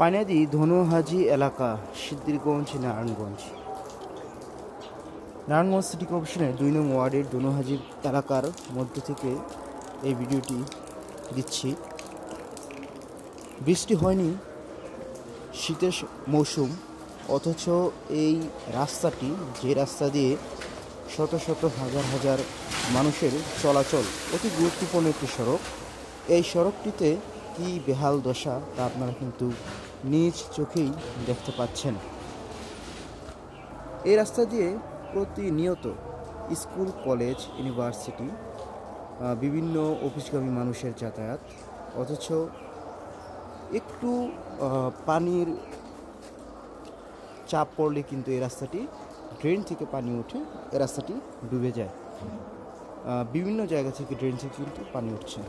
পানিয়াদি ধনুহাজি এলাকা সিদ্দিরগঞ্জ নারায়ণগঞ্জ। নারায়ণগঞ্জ সিটি কর্পোরেশনের দুই নং ওয়ার্ডের ধনুহাজি এলাকার মধ্য থেকে এই ভিডিওটি দিচ্ছি। বৃষ্টি হয়নি, শীতের মৌসুম, অথচ এই রাস্তাটি, যে রাস্তা দিয়ে শত শত হাজার হাজার মানুষের চলাচল অতি গুরুত্বপূর্ণ একটি সড়ক। এই সড়কটিতে কি বেহাল দশা তা আপনারা কিন্তু নিজ চোখেই দেখতে পাচ্ছেন। এই রাস্তা দিয়ে প্রতিনিয়ত স্কুল, কলেজ, ইউনিভার্সিটি বিভিন্ন অফিসগামী মানুষের যাতায়াত, অথচ একটু পানির চাপ পড়লে কিন্তু এই রাস্তাটি ড্রেন থেকে পানি উঠে এই রাস্তাটি ডুবে যায়। বিভিন্ন জায়গা থেকে ড্রেন থেকে কিন্তু পানি উঠছে।